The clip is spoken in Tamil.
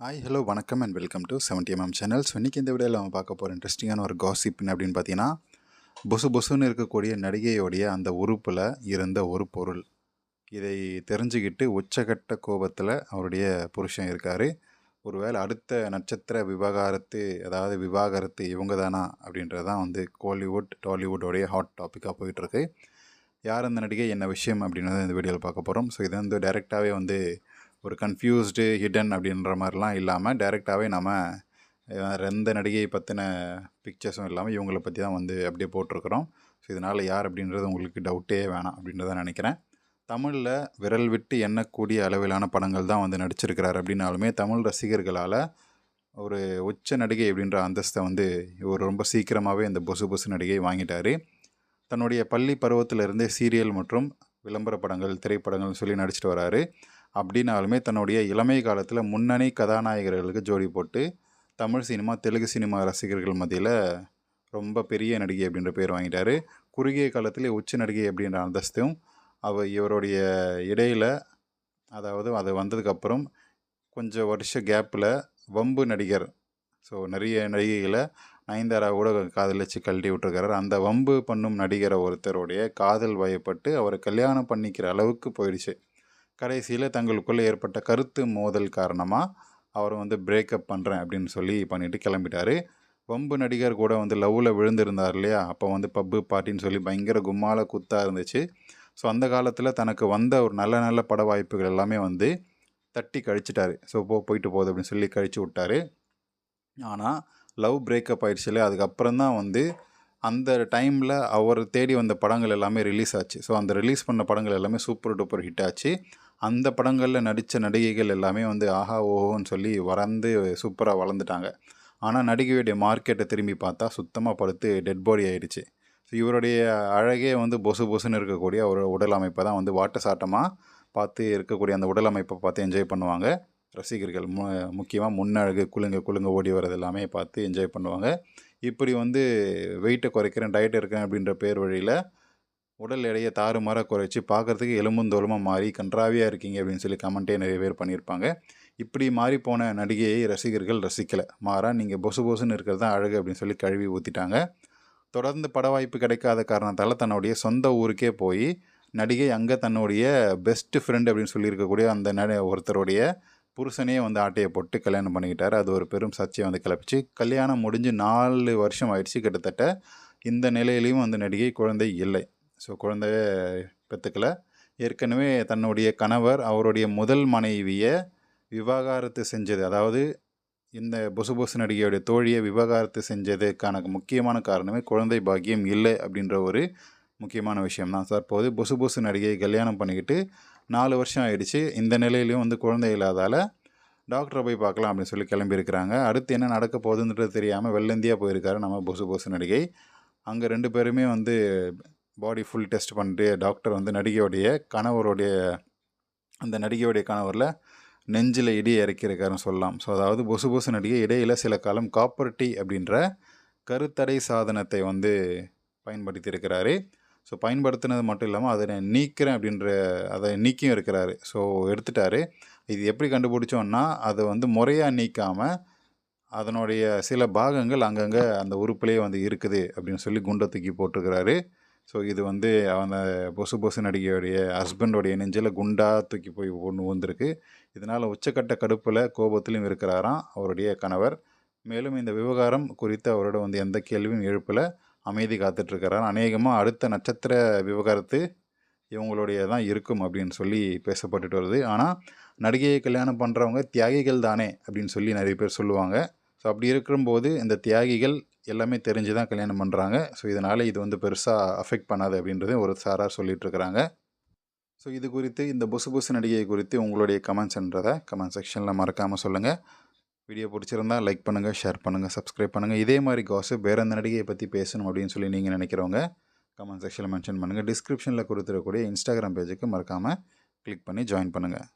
ஹாய் ஹலோ வணக்கம் and welcome to seventy MM channels இன்றைக்கி இந்த வீடியோவில் நம்ம பார்க்க போகிற இன்ட்ரெஸ்டிங்கான ஒரு காசிப் அப்படின்னு பார்த்தீங்கன்னா பொசு பொசுன்னு இருக்கக்கூடிய நடிகையோடைய அந்த உறுப்பில் இருந்த ஒரு பொருள். இதை தெரிஞ்சுக்கிட்டு உச்சகட்ட கோபத்தில் அவருடைய புருஷன் இருக்கார். ஒருவேளை அடுத்த நட்சத்திர விவகாரத்து அதாவது விவாகரத்து இவங்க தானா அப்படின்றது தான் வந்து கோலிவுட் டாலிவுட்டோடைய ஹாட் டாப்பிக்காக போயிட்டுருக்கு. யார் அந்த நடிகை என்ன விஷயம் அப்படின்றத இந்த வீடியோவில் பார்க்க போகிறோம் ஸோ இது வந்து டைரெக்டாகவே வந்து ஒரு கன்ஃபியூஸ்டு ஹிடன் அப்படின்ற மாதிரிலாம் இல்லாமல் டைரெக்டாகவே நம்ம எந்த நடிகையை பற்றின பிக்சர்ஸும் இல்லாமல் இவங்களை பற்றி தான் வந்து அப்படியே போட்டிருக்கிறோம். ஸோ இதனால் யார் அப்படின்றது உங்களுக்கு டவுட்டே வேணாம் அப்படின்றத நினைக்கிறேன். தமிழில் விரல் விட்டு எண்ணக்கூடிய அளவிலான படங்கள் தான் வந்து நடிச்சிருக்கிறார் அப்படின்னாலுமே தமிழ் ரசிகர்களால் ஒரு உச்ச நடிகை அப்படின்ற அந்தஸ்தை வந்து இவர் ரொம்ப சீக்கிரமாகவே இந்த பொசு பொசு நடிகை வாங்கிட்டார். தன்னுடைய பள்ளி பருவத்திலிருந்தே சீரியல் மற்றும் விளம்பர படங்கள் திரைப்படங்கள்னு சொல்லி நடிச்சிட்டு வராரு. அப்படின்னாலுமே தன்னுடைய இளமை காலத்தில் முன்னணி கதாநாயகர்களுக்கு ஜோடி போட்டு தமிழ் சினிமா தெலுங்கு சினிமா ரசிகர்கள் மத்தியில் ரொம்ப பெரிய நடிகை அப்படின்ற பேர் வாங்கிட்டார். குறுகிய காலத்தில் உச்ச நடிகை அப்படின்ற அந்தஸ்தும் அவ இவருடைய இடையில் அதாவது அது வந்ததுக்கப்புறம் கொஞ்சம் வருஷ கேப்பில் வம்பு நடிகர். ஸோ நிறைய நடிகைகளை நயன்தாரா கூட காதலிச்சு கழட்டி விட்டுருக்காரு. அந்த வம்பு பண்ணும் நடிகரை ஒருத்தருடைய காதல் வயப்பட்டு அவரை கல்யாணம் பண்ணிக்கிற அளவுக்கு போயிடுச்சு. கடைசியில் தங்களுக்குள்ளே ஏற்பட்ட கருத்து மோதல் காரணமாக அவர் வந்து பிரேக்கப் பண்ணுறேன் அப்படின்னு சொல்லி பண்ணிவிட்டு கிளம்பிட்டாரு. வம்பு நடிகர் கூட வந்து லவ்வில் விழுந்திருந்தார் இல்லையா? அப்போ வந்து பப்பு பாட்டின்னு சொல்லி பயங்கர கும்மால குத்தாக இருந்துச்சு. ஸோ அந்த காலத்தில் தனக்கு வந்த ஒரு நல்ல நல்ல பட வாய்ப்புகள் எல்லாமே வந்து தட்டி கழிச்சிட்டாரு. ஸோ போ போயிட்டு போகுது அப்படின்னு சொல்லி கழிச்சு விட்டாரு. ஆனால் லவ் பிரேக்கப் ஆயிடுச்சு இல்லையா? அதுக்கப்புறம் தான் வந்து அந்த டைமில் அவர் தேடி வந்த படங்கள் எல்லாமே ரிலீஸ் ஆச்சு. ஸோ அந்த ரிலீஸ் பண்ண படங்கள் எல்லாமே சூப்பர் டூப்பர் ஹிட் ஆச்சு. அந்த படங்களில் நடித்த நடிகைகள் எல்லாமே வந்து ஆஹா ஓஹோன்னு சொல்லி வளர்ந்து சூப்பராக வளர்ந்துட்டாங்க. ஆனால் நடிகையுடைய மார்க்கெட்டை திரும்பி பார்த்தா சுத்தமாக படுத்து டெட் பாடி ஆயிடுச்சு. ஸோ இவருடைய அழகே வந்து பொசு பொசுன்னு இருக்கக்கூடிய ஒரு உடல் அமைப்பை தான் வந்து வாட்ட சாட்டமாக பார்த்து இருக்கக்கூடிய அந்த உடல் அமைப்பை பார்த்து என்ஜாய் பண்ணுவாங்க. ரசிகர்கள் மு முக்கியமாக முன்னழகு குலுங்க குலுங்க ஓடி வர்றது எல்லாமே பார்த்து என்ஜாய் பண்ணுவாங்க. இப்படி வந்து வெயிட்டை குறைக்கிறேன் டயட் இருக்கேன் அப்படின்ற பேர் வழியில் உடல் எடையை தாறுமாற குறைச்சி பார்க்குறதுக்கு எலும்பும் தோலுமாக மாறி கன்றாவியாக இருக்கீங்க அப்படின்னு சொல்லி கமெண்ட்டே நிறைய பேர் பண்ணியிருப்பாங்க. இப்படி மாறி போன நடிகையை ரசிகர்கள் ரசிக்கலை. மாறா நீங்கள் பொசு பொசுன்னு இருக்கிறது தான் அழகு அப்படின்னு சொல்லி கழுவி ஊற்றிட்டாங்க தொடர்ந்து பட வாய்ப்பு கிடைக்காத காரணத்தால் தன்னுடைய சொந்த ஊருக்கே போய் நடிகை அங்கே தன்னுடைய பெஸ்ட் ஃப்ரெண்ட் அப்படின்னு சொல்லியிருக்கக்கூடிய அந்த நட ஒருத்தருடைய புருஷனே வந்து ஆட்டையை போட்டு கல்யாணம் பண்ணிக்கிட்டார். அது ஒரு பெரும் சர்ச்சையை வந்து கிளப்பிச்சு கல்யாணம் முடிஞ்சு நாலு வருஷம் ஆயிடுச்சு கிட்டத்தட்ட. இந்த நிலையிலையும் வந்து நடிகை குழந்தை இல்லை. ஸோ குழந்தைய பெற்றுக்கல. ஏற்கனவே தன்னுடைய கணவர் அவருடைய முதல் மனைவியை விவாகரத்து செஞ்சது. அதாவது இந்த பொசு பொசு நடிகையுடைய தோழியை விவாகரத்து செஞ்சதுக்கான முக்கியமான காரணமே குழந்தை பாக்கியம் இல்லை அப்படின்ற ஒரு முக்கியமான விஷயம் தான் தற்போது பொசு பொசு நடிகையை கல்யாணம் பண்ணிக்கிட்டு நாலு வருஷம் ஆயிடுச்சு. இந்த நிலையிலையும் வந்து குழந்தை இல்லாதால் டாக்டரை போய் பார்க்கலாம் அப்படின்னு சொல்லி கிளம்பியிருக்கிறாங்க. அடுத்து என்ன நடக்க போகுதுன்றது தெரியாமல் வெள்ளந்தியாக போயிருக்காரு நம்ம பொசு பொசு நடிகை. அங்கே ரெண்டு பேருமே வந்து பாடி ஃபுல் டெஸ்ட் பண்ணிட்டு டாக்டர் வந்து நடிகையோடைய கணவருடைய அந்த நடிகையோடைய கணவரில் நெஞ்சில் இடி இறக்கியிருக்காருன்னு சொல்லலாம். ஸோ அதாவது பொசு பொசு நடிகை இடையில் சில காலம் காப்பர்ட்டி அப்படின்ற கருத்தடை சாதனத்தை வந்து பயன்படுத்தியிருக்கிறாரு. ஸோ பயன்படுத்தினது மட்டும் இல்லாமல் அதை நான் நீக்கிறேன் அப்படின்ற அதை நீக்கியும் இருக்கிறாரு. ஸோ எடுத்துட்டாரு. இது எப்படி கண்டுபிடிச்சோன்னா அதை வந்து முறையாக நீக்காமல் அதனுடைய சில பாகங்கள் அங்கங்கே அந்த உறுப்புலேயே வந்து இருக்குது அப்படின்னு சொல்லி குண்டை தூக்கி போட்டிருக்கிறாரு. ஸோ இது வந்து அந்த பொசு பொசு நடிகையுடைய ஹஸ்பண்டோடைய நெஞ்சில் குண்டாக தூக்கி போய் ஒன்று வந்திருக்கு இதனால் உச்சக்கட்ட கடுப்பில் கோபத்திலும் இருக்கிறாராம் அவருடைய கணவர். மேலும் இந்த விவகாரம் குறித்து அவரோட வந்து எந்த கேள்வியும் எழுப்பலை. அமைதி காத்துட்ருக்கிறார். அநேகமாக அடுத்த நட்சத்திர விவகாரத்து இவங்களுடைய தான் இருக்கும் அப்படின்னு சொல்லி பேசப்பட்டுட்டு வருது. ஆனால் நடிகையை கல்யாணம் பண்ணுறவங்க தியாகிகள் தானே அப்படின்னு சொல்லி நிறைய பேர் சொல்லுவாங்க. ஸோ அப்படி இருக்கும்போது இந்த தியாகிகள் எல்லாமே தெரிஞ்சு தான் கல்யாணம் பண்ணுறாங்க ஸோ இதனால் இது வந்து பெருசாக அஃபெக்ட் பண்ணாது அப்படின்றது ஒரு சாராக சொல்லிகிட்ருக்கிறாங்க ஸோ இது குறித்து இந்த புசு புசு நடிகை குறித்து உங்களுடைய கமெண்ட்ஸ்ன்றதை கமெண்ட் செக்ஷனில் மறக்காமல் சொல்லுங்கள் வீடியோ பிடிச்சிருந்தால் லைக் பண்ணுங்கள் ஷேர் பண்ணுங்கள் சப்ஸ்கிரைப் பண்ணுங்கள் இதே மாதிரி காசு வேறு எந்த நடிகையை பற்றி பேசணும் அப்படின்னு சொல்லி நீங்கள் நினைக்கிறவங்க கமெண்ட் செக்ஷனில் மென்ஷன் பண்ணுங்கள் டிஸ்கிரிப்ஷனில் கொடுத்துருக்கக்கூடிய இன்ஸ்டாகிராம் பேஜுக்கு மறக்காமல் கிளிக் பண்ணி ஜாயின் பண்ணுங்கள்